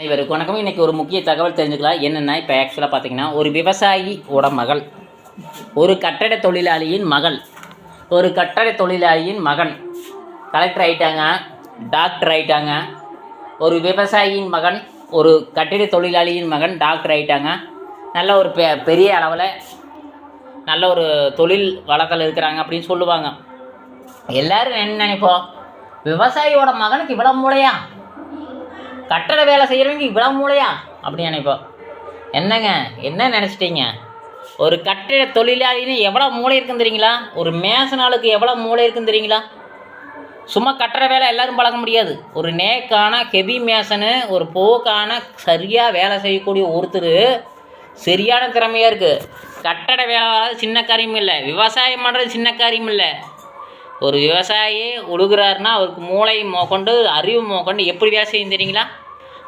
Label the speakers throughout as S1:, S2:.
S1: அனைவருக்கும் வணக்கம். இன்றைக்கி ஒரு முக்கிய தகவல் தெரிஞ்சுக்கலாம். என்னென்னா இப்போ ஆக்சுவலாக பார்த்தீங்கன்னா ஒரு விவசாயியோட மகள் ஒரு கட்டட தொழிலாளியின் மகள் ஒரு கட்டட தொழிலாளியின் மகன் கலெக்டர் ஆயிட்டாங்க டாக்டர் ஆயிட்டாங்க ஒரு விவசாயியின் மகன் ஒரு கட்டிட தொழிலாளியின் மகன் டாக்டர் ஆயிட்டாங்க. நல்ல ஒரு பெ பெரிய அளவில் நல்ல ஒரு தொழில் வளத்தில் இருக்கிறாங்க அப்படின்னு சொல்லுவாங்க. எல்லோரும் என்ன நினைப்போம்? விவசாயியோட மகனுக்கு இவ்வளோ மூளையா? கட்டட வேலை செய்கிறவங்க இவ்வளோ மூளையா? அப்படி நினைப்போம். என்னங்க என்ன நினச்சிட்டீங்க? ஒரு கட்டிட தொழிலாளின்னு எவ்வளோ மூளை இருக்குன்னு தெரியுங்களா? ஒரு மேசனாளுக்கு எவ்வளோ மூளை இருக்குன்னு தெரியுங்களா? சும்மா கட்டுற வேலை எல்லோரும் பழக முடியாது. ஒரு நேக்கான ஹெவி மேசனு ஒரு போக்கான சரியாக வேலை செய்யக்கூடிய ஒருத்தர் சரியான திறமையாக இருக்குது கட்டட வேலை சின்ன காரியம் இல்லை. விவசாயம் பண்ணுறது சின்ன காரியம் இல்லை. ஒரு விவசாயி உழுகுறாருன்னா அவருக்கு மூளை மோக்கொண்டு அறிவு மோக்கொண்டு எப்படி வேலை செய்யும் தெரியுங்களா?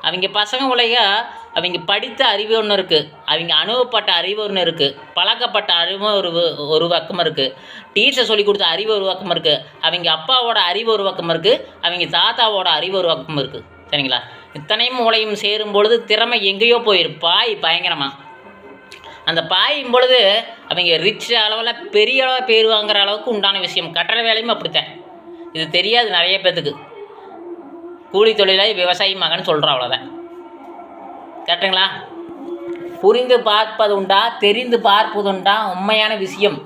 S1: அவங்க பசங்க உலக அவங்க படித்த அறிவு ஒன்று இருக்குது அவங்க அனுபவப்பட்ட அறிவு ஒன்று இருக்குது பழக்கப்பட்ட அறிவு ஒரு ஒரு பக்கம் இருக்குது டீச்சர் சொல்லி கொடுத்த அறிவு ஒரு பக்கம் இருக்குது அவங்க அப்பாவோட அறிவு ஒரு பக்கம் இருக்குது அவங்க தாத்தாவோட அறிவு ஒரு பக்கம் இருக்குது சரிங்களா? இத்தனையும் மூளையும் சேரும் பொழுது திறமை எங்கேயோ போயிரு பாய் பயங்கரமாக அந்த பாயும் பொழுது அவங்க ரிச் அளவில் பெரிய அளவில் பேர் வாங்குற அளவுக்கு உண்டான விஷயம். கட்டட வேலையும் அப்படித்தான். இது தெரியாது நிறைய பேர்த்துக்கு கூலி தொழிலாளி விவசாயி மகன் சொல்கிறோம் அவ்வளோதான் கரெக்டுங்களா புரிந்து பார்ப்பது உண்டா? தெரிந்து பார்ப்பது உண்டா? உண்மையான விஷயம்.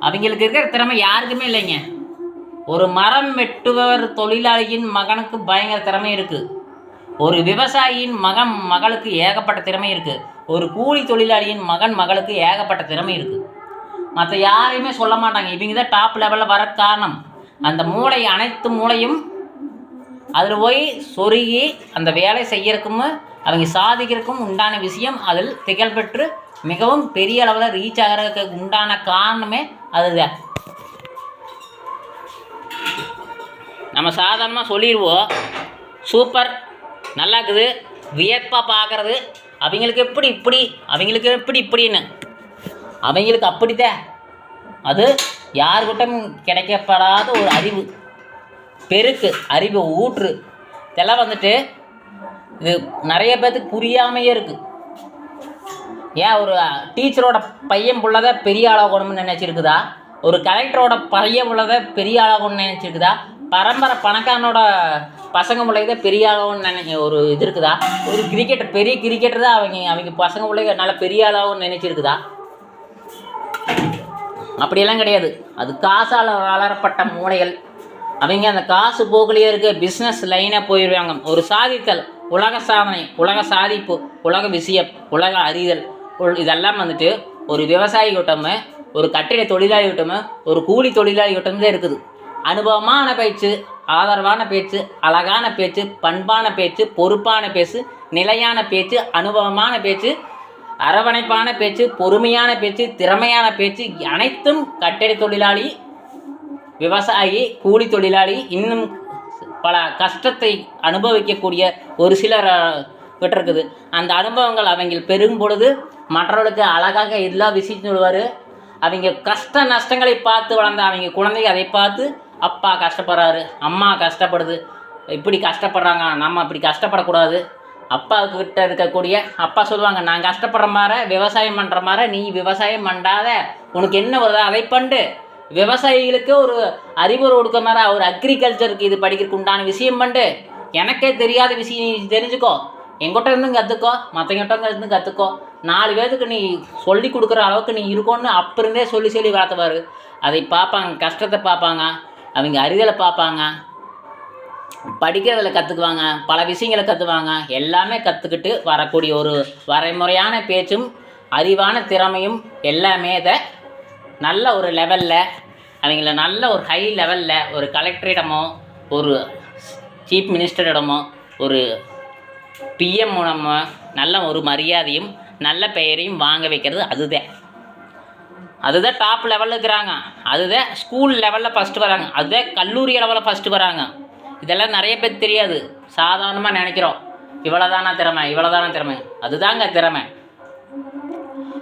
S1: அவங்களுக்கு இருக்கிற திறமை யாருக்குமே இல்லைங்க. ஒரு மரம் வெட்டுபவர் தொழிலாளியின் மகனுக்கு பயங்கர திறமை இருக்குது ஒரு விவசாயியின் மகன் மகளுக்கு ஏகப்பட்ட திறமை இருக்குது ஒரு கூலி தொழிலாளியின் மகன் மகளுக்கு ஏகப்பட்ட திறமை இருக்குது மற்ற யாரையுமே சொல்ல மாட்டாங்க. இவங்க தான் டாப் லெவலில் வர காரணம். அந்த மூளை அனைத்து மூளையும் அதில் போய் சொருகி அந்த வேலை செய்யறதுக்கும் அவங்க சாதிக்கிறதுக்கும் உண்டான விஷயம் அதில் திகழ் பெற்று மிகவும் பெரிய அளவில் ரீச் ஆகிறதுக்கு உண்டான காரணமே அதுதான். நம்ம சாதாரணமாக சொல்லிடுவோம். சூப்பர் நல்லா இருக்குது. வியப்பாக பார்க்குறது அவங்களுக்கு எப்படி இப்படி அவங்களுக்கு எப்படி இப்படின்னு. அவங்களுக்கு அப்படித்தான் அது யாருக்கிட்டும் கிடைக்கப்படாத ஒரு அறிவு. பெருக்கு அறிவு ஊற்று. இதெல்லாம் வந்துட்டு இது நிறைய பேர்த்துக்கு புரியாமையே இருக்குது ஏன் ஒரு டீச்சரோட பையன் பிள்ளதை பெரிய ஆளாகணும்னு நினச்சிருக்குதா? ஒரு கலெக்டரோட பையன் புள்ளதை பெரிய ஆளாகணும்னு நினச்சிருக்குதா? பரம்பரை பணக்காரனோட பசங்க பிள்ளைங்க பெரிய நினை ஒரு இது இருக்குதா? ஒரு கிரிக்கெட்டர் பெரிய கிரிக்கெட்டர் தான் அவங்க அவங்க பசங்க பிள்ளைங்க நல்ல பெரிய ஆளாகணும்னு நினச்சிருக்குதா? அப்படியெல்லாம் கிடையாது. அது காசால் வளரப்பட்ட மூளைகள். அவங்க அந்த காசு போக்குலேயே இருக்க பிஸ்னஸ் லைனாக போயிடுவாங்க ஒரு சாதித்தல் உலக சாதனை உலக சாதிப்பு உலக விஷயம் உலக அறிதல். உள்- இதெல்லாம் வந்துட்டு ஒரு விவசாயி கூட்டமே ஒரு கட்டிட தொழிலாளி கூட்டமே ஒரு கூலி தொழிலாளி கூட்டம் தான் இருக்குது. அனுபவமான பேச்சு ஆதரவான பேச்சு அழகான பேச்சு பண்பான பேச்சு பொறுப்பான பேச்சு நிலையான பேச்சு அனுபவமான பேச்சு அரவணைப்பான பேச்சு பொறுமையான பேச்சு திறமையான பேச்சு அனைத்தும் கட்டிட தொழிலாளி விவசாயி கூலி தொழிலாளி இன்னும் பல கஷ்டத்தை அனுபவிக்கக்கூடிய ஒரு சிலர் விட்டுருக்குது அந்த அனுபவங்கள் அவங்க பெருகும் பொழுது மற்றவர்களுக்கு அழகாக எல்லா விஷயம் சொல்லுவார். அவங்க கஷ்ட நஷ்டங்களை பார்த்து வளர்ந்த அவங்க குழந்தைங்க அதை பார்த்து அப்பா கஷ்டப்படுறாரு அம்மா கஷ்டப்படுது. இப்படி கஷ்டப்படுறாங்க நம்ம இப்படி கஷ்டப்படக்கூடாது. அப்பாவுக்கு இருக்கக்கூடிய அப்பா சொல்லுவாங்க நான் கஷ்டப்படுற மாதிரி விவசாயம் பண்ணுற மாதிரி நீ விவசாயம் பண்ணாத உனக்கு என்ன வருதோ அதை பண்ணு விவசாயிகளுக்கு ஒரு அறிவுரை கொடுக்க மாதிரி ஒரு அக்ரிகல்ச்சருக்கு இது படிக்கிறதுக்கு உண்டான விஷயம் பண்ணு எனக்கே தெரியாத விஷயம் நீ தெரிஞ்சுக்கோ. எங்கிட்ட இருந்தும் கற்றுக்கோ மற்றவங்கிட்ட இருந்து கற்றுக்கோ நாலு பேருக்கு நீ சொல்லி கொடுக்குற அளவுக்கு நீ இருக்கோன்னு அப்போ இருந்தே சொல்லி சொல்லி வளர்த்துவார் அதை பார்ப்பாங்க கஷ்டத்தை பார்ப்பாங்க. அவங்க அறிதலை பார்ப்பாங்க. படிக்கிறதில் கற்றுக்குவாங்க பல விஷயங்களை கற்றுவாங்க எல்லாமே கற்றுக்கிட்டு வரக்கூடிய ஒரு வரைமுறையான பேச்சும் அறிவான திறமையும் எல்லாமே இதை நல்ல ஒரு லெவலில் அவங்கள நல்ல ஒரு ஹை லெவலில் ஒரு கலெக்டரிடமோ ஒரு சீஃப் மினிஸ்டரிடமோ ஒரு பிஎம் மூலமோ நல்ல ஒரு மரியாதையும் நல்ல பெயரையும் வாங்க வைக்கிறது அதுதான். அதுதான் டாப் லெவலில் இருக்கிறாங்க. அதுதான் ஸ்கூல் லெவலில் ஃபஸ்ட்டு வராங்க. அதுதான் கல்லூரி லெவலில் ஃபஸ்ட்டு வராங்க. இதெல்லாம் நிறைய பேர் தெரியாது. சாதாரணமாக நினைக்கிறோம். இவ்வளோதானா திறமை? இவ்வளோதானா திறமை? அதுதாங்க திறமை.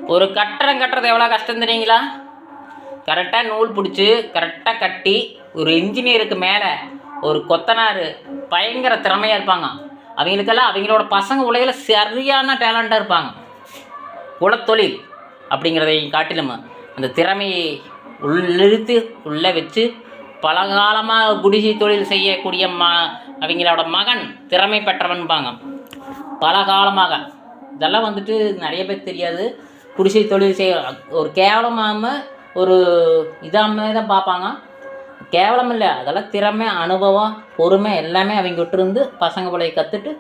S1: ஒரு கட்டடம் கட்டுறது எவ்வளோ கஷ்டம் தெரியுங்களா? கரெக்டாக நூல் பிடிச்சி கரெக்டாக கட்டி ஒரு இன்ஜினியருக்கு மேலே ஒரு கொத்தனார் பயங்கர திறமையாக இருப்பாங்க. அவங்களுக்கெல்லாம் அவங்களோட பசங்க உலகில் சரியான டேலண்ட்டாக இருப்பாங்க. குலத்தொழில் அப்படிங்கிறதை காட்டிலும் அந்த திறமையை உள்ளிழுத்து உள்ளே வச்சு பலகாலமாக குடிசை தொழில் செய்யக்கூடிய ம அவங்களோட மகன் திறமை பெற்றவன்பாங்க. பல காலமாக இதெல்லாம் வந்துட்டு நிறைய பேர் தெரியாது. குடிசை தொழில் செய்ய ஒரு கேவலமாக ஒரு இதாமே தான் பார்ப்பாங்க. கேவலம் இல்லை. அதெல்லாம் திறமை அனுபவம் பொறுமை எல்லாமே அவங்க விட்டுருந்து பசங்க பிள்ளைய கற்றுட்டு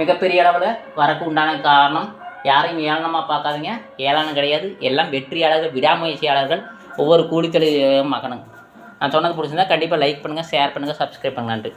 S1: மிகப்பெரிய அளவில் வரக்கு உண்டான காரணம். யாரையும் ஏளனமாக பார்க்காதீங்க. ஏளனம் கிடையாது. எல்லாம் வெற்றியாளர்கள் விடாமுயற்சியாளர்கள். ஒவ்வொரு கூலித்தொழில் மகனுங்க. நான் சொன்னது பிடிச்சிருந்தா கண்டிப்பாக லைக் பண்ணுங்கள் ஷேர் பண்ணுங்கள் சப்ஸ்கிரைப் பண்ணுங்கள் நன்றி.